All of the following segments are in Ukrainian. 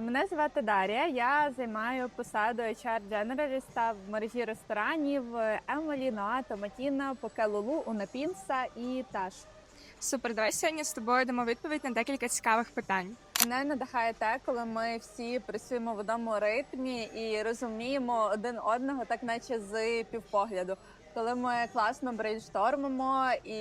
Мене звати Дар'я. Я займаю посаду HR Generalista в мережі ресторанів Емелі, Ноа, Томатіна, Покелулу, Унапінса і Таш. Супер, давай сьогодні з тобою дамо відповідь на декілька цікавих питань. Мене надихає те, коли ми всі працюємо в одному ритмі і розуміємо один одного, так наче з півпогляду. Коли ми класно брейнштормимо, і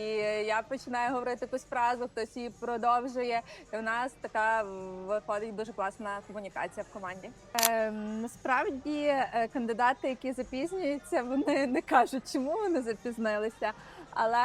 я починаю говорити якусь фразу, хтось її продовжує. І в нас така виходить дуже класна комунікація в команді. Ем, насправді е, кандидати, які запізнюються, вони не кажуть, чому вони запізнилися. Але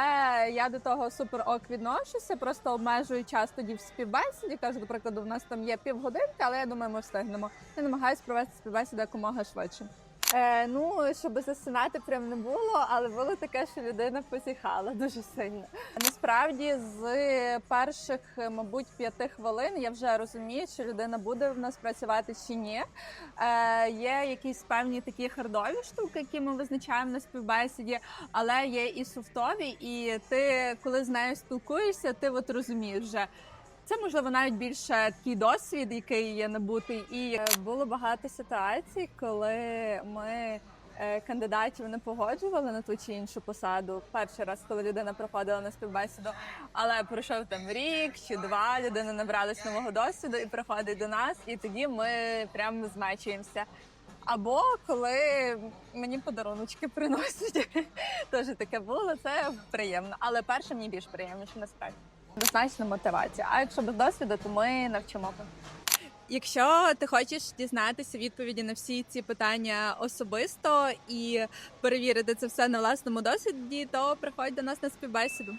я до того супер ок відношуся, просто обмежую час тоді в співбесіді. Кажу, до прикладу, нас там є півгодинки, але я думаю, ми встигнемо. Я намагаюся провести співбесіду якомога швидше. Е, ну, щоб засинати прям не було, але було таке, що людина позіхала дуже сильно. Насправді, з перших, мабуть, п'яти хвилин я вже розумію, чи людина буде в нас працювати чи ні. Е, є якісь певні такі хардові штуки, які ми визначаємо на співбесіді, але є і софтові, і ти, коли з нею спілкуєшся, ти от розумієш вже. Це можливо навіть більше такий досвід, який є набутий. І е, було багато ситуацій, коли ми е, кандидатів не погоджували на ту чи іншу посаду. Перший раз, коли людина приходила на співбесіду, але пройшов там рік чи два, людина набралась нового досвіду і приходить до нас, і тоді ми прямо змечуємося. Або коли мені подаруночки приносять, теж таке було. Це приємно. Але перше мені більш приємніше насправді. Однозначно мотивація. А якщо без досвіду, то ми навчимо. Якщо ти хочеш дізнатися відповіді на всі ці питання особисто і перевірити це все на власному досвіді, то приходь до нас на співбесіду.